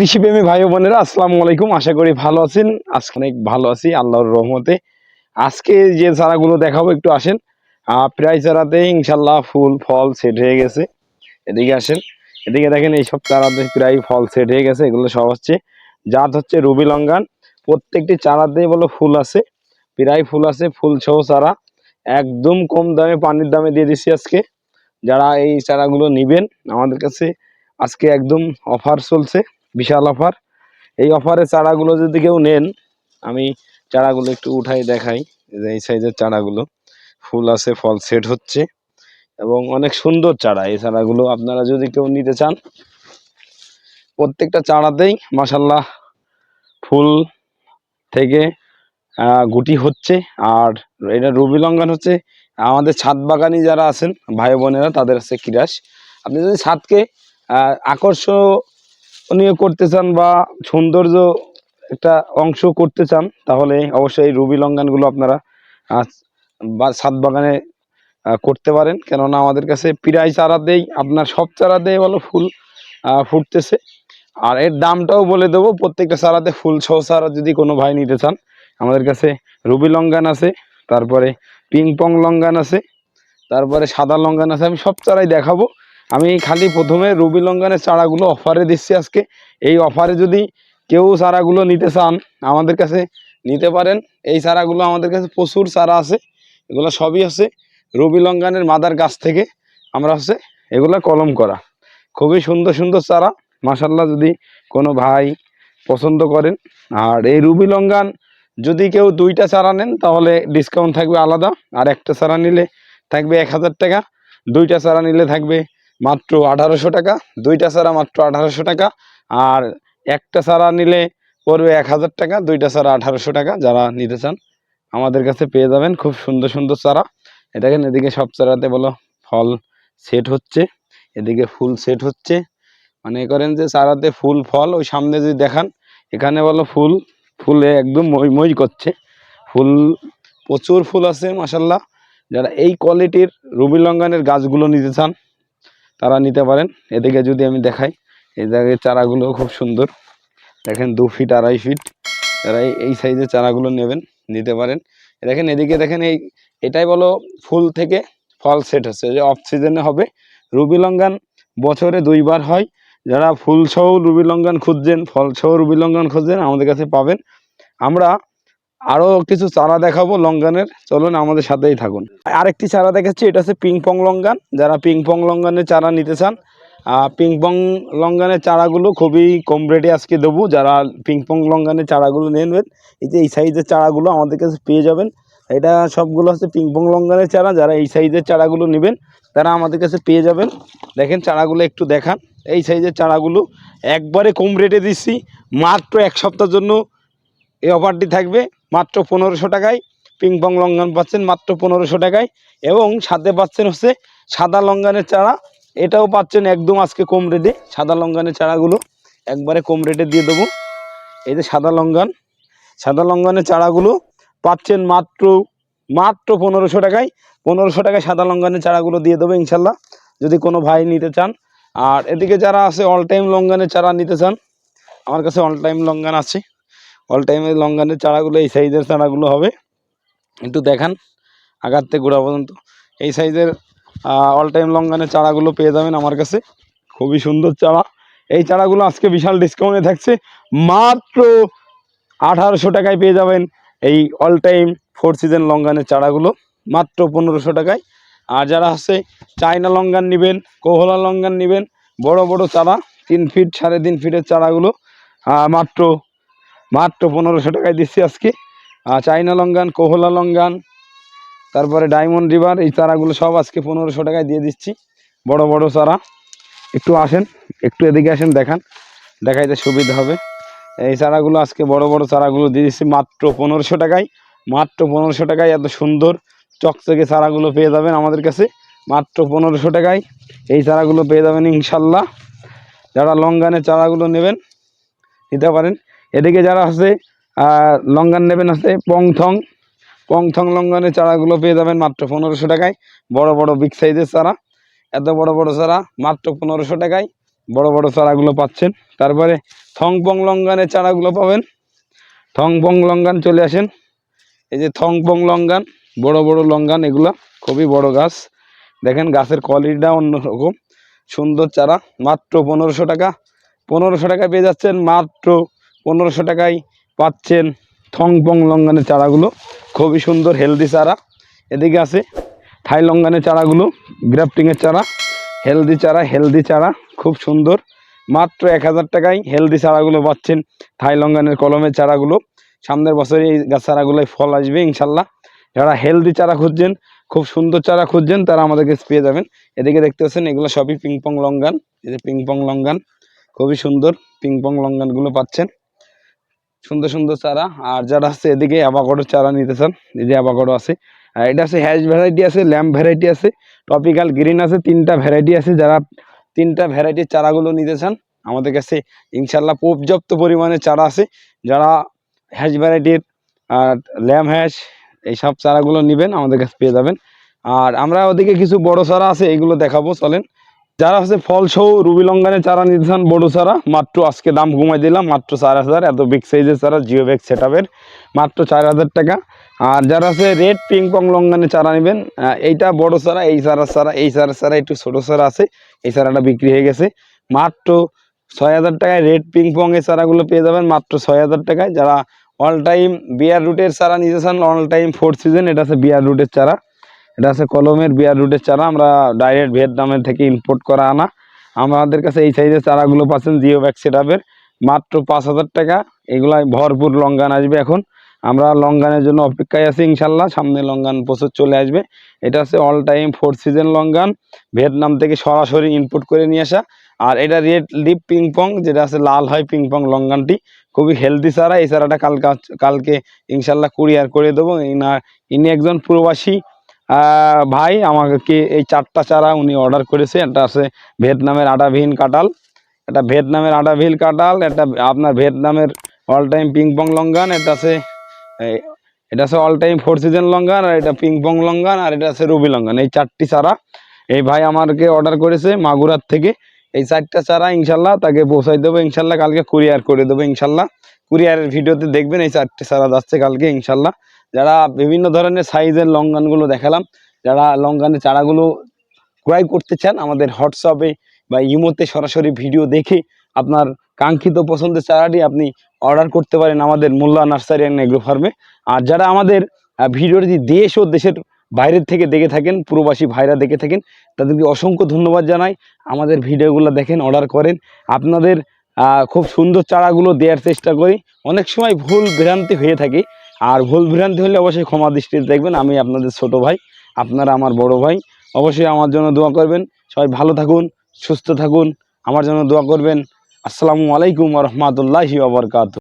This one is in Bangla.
কৃষিপ্রেমী ভাই বোনেরা, আসসালামু আলাইকুম। আশা করি ভালো আছেন। আজকে অনেক ভালো আছি, আল্লাহর রহমতে। আজকে যে চারাগুলো দেখাবো, একটু আসেন। প্রায় চারাতে ইনশাল্লাহ ফুল, ফল সেট হয়ে গেছে। এদিকে আসেন। এদিকে দেখেন এইসব চারাতে প্রায় ফল সেট হয়ে গেছে। এগুলো সব হচ্ছে জাত হচ্ছে রুবি লঙ্গান প্রত্যেকটি চারাতেই বলো ফুল আছে। প্রায় ফুল আছে, ফুল সহ চারা। একদম কম দামে, পানির দামে দিয়ে দিচ্ছি আজকে। যারা এই চারাগুলো নিবেন, আমাদের কাছে আজকে একদম অফার চলছে। বিশাল অফার। এই অফারে চারাগুলো যদি কেউ নেন আমি চারাগুলো একটু উঠাই দেখাই। যে এই সাইজের চারাগুলো ফুল আছে ফল সেট হচ্ছে এবং অনেক সুন্দর চারা। এই চারাগুলো আপনারা যদি কেউ নিতে চান প্রত্যেকটা চারাতেই মাসাল্লাহ ফুল থেকে গুটি হচ্ছে। আর এটা রবি লঙ্ঘন হচ্ছে। আমাদের ছাদ বাগানি যারা আছেন ভাই বোনেরা তাদের আছে কিরাস আপনি যদি ছাদকে আহ, আকর্ষণীয় করতে চান বা সৌন্দর্য একটা অংশ করতে চান, তাহলে অবশ্যই রুবি লঙ্ঘনগুলো আপনারা বা ছাদ বাগানে করতে পারেন। কেননা আমাদের কাছে প্রায় চারাতেই আপনার সব চারাতেই ভালো ফুল ফুটতেছে। আর এর দামটাও বলে দেবো, প্রত্যেকটা চারাতে ফুল সহ চারা যদি কোনো ভাই নিতে চান, আমাদের কাছে রুবি লঙ্ঘন আছে, তারপরে পিং পং লঙ্ঘন আছে, তারপরে সাদা লঙ্ঘন আছে, আমি সব চারাই দেখাবো। আমি খালি প্রথমে রুবি লঙ্ঘনের চারাগুলো অফারে দিচ্ছি আজকে। এই অফারে যদি কেউ চারাগুলো নিতে চান আমাদের কাছে, নিতে পারেন। এই চারাগুলো আমাদের কাছে প্রচুর চারা আছে। এগুলো সবই আছে রবি লঙ্ঘনের মাদার গাছ থেকে আমরা হচ্ছে এগুলো কলম করা। খুবই সুন্দর সুন্দর চারা। মাসাল্লাহ যদি কোনো ভাই পছন্দ করেন। আর এই রুবি লঙ্ঘন যদি কেউ দুইটা চারা নেন তাহলে ডিসকাউন্ট থাকবে আলাদা। আর একটা চারা নিলে থাকবে এক হাজার টাকা। দুইটা চারা নিলে থাকবে মাত্র আঠারোশো টাকা, দুইটা চারা মাত্র আঠারোশো টাকা, আর একটা চারা নিলে পড়বে এক হাজার টাকা, দুইটা চারা আঠারোশো টাকা, যারা নিতে চান আমাদের কাছে পেয়ে যাবেন খুব সুন্দর সুন্দর চারা। দেখেন, এদিকে সব চারাতে বলো, ফল সেট হচ্ছে, এদিকে ফুল সেট হচ্ছে। মানে করেন যে চারাতে ফুল, ফল, ওই সামনে যদি দেখান, এখানে বলো ফুল, ফুলে একদম মই মই করছে। ফুল, প্রচুর ফুল আছে মাসাল্লাহ যারা এই কোয়ালিটির রুবি লঙ্ঘনের গাছগুলো নিতে চান তারা নিতে পারেন। এদিকে যদি আমি দেখাই, এই জায়গায় চারাগুলো খুব সুন্দর। দেখেন দু ফিট, আড়াই ফিট। যারা এই- সাইজের চারাগুলো নেবেন, নিতে পারেন। দেখেন এদিকে দেখেন এই এটাই বলো ফুল থেকে ফল সেট হচ্ছে। যে অফ সিজনে হবে। রুবি লঙ্ঘন বছরে দুইবার হয়। যারা ফুল সহ রুবি লঙ্ঘন খুঁজছেন, ফল সহ রুবি লঙ্ঘন খুঁজছেন, আমাদের কাছে পাবেন। আমরা আরও কিছু চারা দেখাবো লঙ্ঘনের চলুন আমাদের সাথেই থাকুন। আরেকটি চারা দেখাচ্ছি এটা হচ্ছে পিং পং লঙ্ঘন যারা পিং পং লঙ্ঘনের চারা নিতে চান আহ, পিং পং লঙ্ঘনের চারাগুলো খুবই কম রেটে আজকে দেবো। যারা পিং পং লঙ্ঘনের চারাগুলো নেবেন এই যে এই সাইজের চারাগুলো আমাদের কাছে পেয়ে যাবেন। এটা সবগুলো হচ্ছে পিং পং লঙ্ঘনের চারা যারা এই সাইজের চারাগুলো নেবেন তারা আমাদের কাছে পেয়ে যাবেন। দেখেন চারাগুলো একটু দেখান। এই সাইজের চারাগুলো একবারে কম রেটে দিচ্ছি মাত্র এক সপ্তাহের জন্য এই অফারটি থাকবে। মাত্র পনেরোশো টাকায়। পিং পং লঙ্ঘন পাচ্ছেন মাত্র পনেরোশো টাকায়। এবং সাথে পাচ্ছেন হচ্ছে সাদা লঙ্ঘনের চারা। এটাও পাচ্ছেন একদম আজকে কম রেটে সাদা লঙ্ঘনের চারাগুলো একবারে কম রেটে দিয়ে দেবো। এই যে সাদা লঙ্ঘন সাদা লঙ্ঘনের চারাগুলো পাচ্ছেন মাত্র মাত্র পনেরোশো টাকায়। পনেরোশো টাকায় সাদা লঙ্ঘনের চারাগুলো দিয়ে দেবো ইনশাল্লাহ। যদি কোনো ভাই নিতে চান। আর এদিকে যারা আছে অল টাইম লঙ্ঘনের চারা নিতে চান, আমার কাছে অল টাইম লঙ্ঘন আছে। অল টাইমের লঙ্ঘনের চারাগুলো, এই সাইজের চারাগুলো হবে। একটু দেখান আগার থেকে গোড়া পর্যন্ত। এই সাইজের অল টাইম লঙ্ঘনের চারাগুলো পেয়ে যাবেন আমার কাছে। খুবই সুন্দর চারা। এই চারাগুলো আজকে বিশাল ডিসকাউন্টে থাকছে। মাত্র আঠারোশো টাকায় পেয়ে যাবেন এই অল টাইম ফোর সিজন লঙ্ঘনের চারাগুলো। মাত্র পনেরোশো টাকায়। আর যারা আছে চায়না লঙ্ঘন নেবেন কোহলা লঙ্ঘন নেবেন, বড় বড় চারা, তিন ফিট সাড়ে তিন ফিটের চারাগুলো মাত্র মাত্র পনেরোশো টাকায় দিচ্ছি আজকে। চাইনা লঙ্ঘন কোহলা লঙ্ঘন তারপরে ডায়মন্ড রিভার, এই চারাগুলো সব আজকে পনেরোশো টাকায় দিয়ে দিচ্ছি। বড় বড় চারা। একটু আসেন, একটু এদিকে আসেন, দেখান। দেখাইতে সুবিধা হবে। এই চারাগুলো আজকে বড় বড় চারাগুলো দিয়ে দিচ্ছি, মাত্র পনেরোশো টাকায়। মাত্র পনেরোশো টাকায় এত সুন্দর, চকচকে চারাগুলো পেয়ে যাবেন আমাদের কাছে। মাত্র পনেরোশো টাকায় এই চারাগুলো পেয়ে যাবেন ইনশাল্লাহ। যারা লঙ্ঘনের চারাগুলো নেবেন, নিতে পারেন। এদিকে যারা আছে আহ, লঙ্ঘন নেবেন আছে পংথং। পংথং লঙ্ঘনের চারাগুলো পেয়ে যাবেন মাত্র পনেরোশো টাকায়। বড় বড় বিগ সাইজের চারা। এত বড় বড় চারা মাত্র পনেরোশো টাকায়। বড় বড় চারাগুলো পাচ্ছেন। তারপরে থংপং লঙ্গানের চারাগুলো পাবেন। থংপং লঙ্গান চলে আসেন। এই যে থংপং লঙ্গান বড় বড় লঙ্গান এগুলো খুবই বড় গাছ। দেখেন গাছের কোয়ালিটিটা অন্যরকম। সুন্দর চারা মাত্র পনেরোশো টাকা। পনেরোশো টাকায় পেয়ে যাচ্ছেন মাত্র পনেরোশো টাকায় পাচ্ছেন থংপং লঙ্গানের চারাগুলো। খুবই সুন্দর হেলদি চারা। এদিকে আছে থাই লঙ্গানের চারাগুলো গ্রাফটিংয়ের চারা হেলদি চারা হেলদি চারা, খুব সুন্দর। মাত্র এক হাজার টাকায় হেলদি চারাগুলো পাচ্ছেন থাই লঙ্গানের কলমের চারাগুলো। সামনের বছরে এই গাছ চারাগুলোয় ফল আসবে, ইনশাল্লাহ। যারা হেলদি চারা খুঁজছেন, খুব সুন্দর চারা খুঁজছেন, তারা আমাদের কাছে পেয়ে যাবেন। এদিকে দেখতে পাচ্ছেন, এগুলো সবই পিংপং লঙ্গান। এই যে পিংপং লঙ্গান, খুবই সুন্দর পিংপং লঙ্গানগুলো পাচ্ছেন। সুন্দর সুন্দর চারা। আর যারা আছে এদিকে অ্যাভাকাডোর চারা নিতে চান এই যে অ্যাভাকাডো আছে। আর এটা আছে হ্যাশ ভ্যারাইটি আছে ল্যাম্প ভ্যারাইটি আছে টপিক্যাল গ্রিন আছে, তিনটা ভ্যারাইটি আছে। যারা তিনটা ভ্যারাইটির চারাগুলো নিতে চান আমাদের কাছে ইনশাল্লাহ পর্যাপ্ত পরিমাণে চারা আছে। যারা হ্যাশ ভ্যারাইটির আর ল্যাম হ্যাশ এইসব চারাগুলো নেবেন, আমাদের কাছে পেয়ে যাবেন। আর আমরা ওদিকে কিছু বড় চারা আছে এইগুলো দেখাবো, চলেন। যারা হচ্ছে ফল সহ রুবি লঙ্গানের চারা নিতে চান, বড় চারা, মাত্র আজকে দাম কমাই দিলাম, মাত্র চার হাজার, এত বিগ সাইজের চারা জিও ব্যাগ সেট মাত্র চার হাজার টাকা। আর যারা আছে রেড পিং পং লঙ্গানের চারা নেবেন এইটা বড় চারা, এই চারা চারা, এই চারা চারা, একটু ছোট চারা আছে, এই চারাটা বিক্রি হয়ে গেছে। মাত্র ছয় হাজার টাকায় রেড পিং পং এর চারাগুলো পেয়ে যাবেন, মাত্র ছয় হাজার টাকায়। যারা অল টাইম বিয়ার রুটের চারা নিতে চান অল টাইম ফোর সিজন এটা আছে বিয়ার রুটের চারা। এটা আছে কলমের বিয়ার রুটের চারা, আমরা ডাইরেক্ট ভিয়েতনামের থেকে ইম্পোর্ট করা আনা। আমাদের কাছে এই সাইজের চারাগুলো পাচ্ছেন জিও ব্যাগ সেটআপের মাত্র পাঁচ হাজার টাকা। এগুলাই ভরপুর লঙ্গান আসবে এখন। আমরা লঙ্গানের জন্য অপেক্ষায় আছি ইনশাল্লাহ। সামনে লঙ্গান প্রচুর চলে আসবে। এটা হচ্ছে all time four season longan. Vietnam থেকে সরাসরি ইনপুট করে নিয়ে আসা। আর এটা রেড লিপ পিংপং যেটা আছে লাল হয় পিংপং লঙ্গানটি। খুবই হেলদি চারা। এই চারাটা কালকে কালকে ইনশাল্লাহ কুরিয়ার করে দেবো। ইনি একজন প্রবাসী। ভাই, আমাকে এই চারটা চারা উনি অর্ডার করেছে? এটা আছে ভিয়েতনামের আটাভিহীন কাটাল এটা ভিয়েতনামের আটাভিল কাটাল এটা আপনার ভিয়েতনামের অল টাইম পিংপং লঙ্গান এটা আছে এটা আছে all time four season longan আর এটা পিংপং লঙ্গান আর এটা আছে রবি লঙ্গান এই চারটি চারা এই ভাই আমাকে অর্ডার করেছে মাগুরার থেকে। এই চারটা চারা ইনশাল্লাহ তাকে পৌঁছাই দেবো। ইনশাল্লাহ কালকে কুরিয়ার করে দেবো ইনশাল্লাহ। কুরিয়ারের ভিডিওতে দেখবেন এই চারটে চারা যাচ্ছে কালকে ইনশাল্লাহ। যারা বিভিন্ন ধরনের সাইজের লঙ্গানগুলো দেখালাম, যারা লঙ্গানের চারাগুলো ক্রয় করতে চান, আমাদের হোয়াটসঅ্যাপে বা ইমোতে সরাসরি ভিডিও দেখে আপনার কাঙ্ক্ষিত পছন্দের চারাটি আপনি অর্ডার করতে পারেন আমাদের মোল্লা নার্সারি অ্যান্ড এগ্রো ফার্মে আর যারা আমাদের ভিডিওটি দেশ ও দেশের বাইরের থেকে দেখে থাকেন, প্রবাসী ভাইরা দেখে থাকেন, তাদেরকে অসংখ্য ধন্যবাদ জানাই। আমাদের ভিডিওগুলো দেখেন, অর্ডার করেন। আপনাদের খুব সুন্দর চারাগুলো দেওয়ার চেষ্টা করি। অনেক সময় ভুল ভ্রান্তি হয়ে থাকে। আর ভুল ভ্রান্তি হলে অবশ্যই ক্ষমা দৃষ্টিতে দেখবেন। আমি আপনাদের ছোট ভাই, আপনারা আমার বড় ভাই। অবশ্যই আমার জন্য দোয়া করবেন। সবাই ভালো থাকুন, সুস্থ থাকুন। আমার জন্য দোয়া করবেন। আসসালামু আলাইকুম রহমতুল্লাহি আবরকাত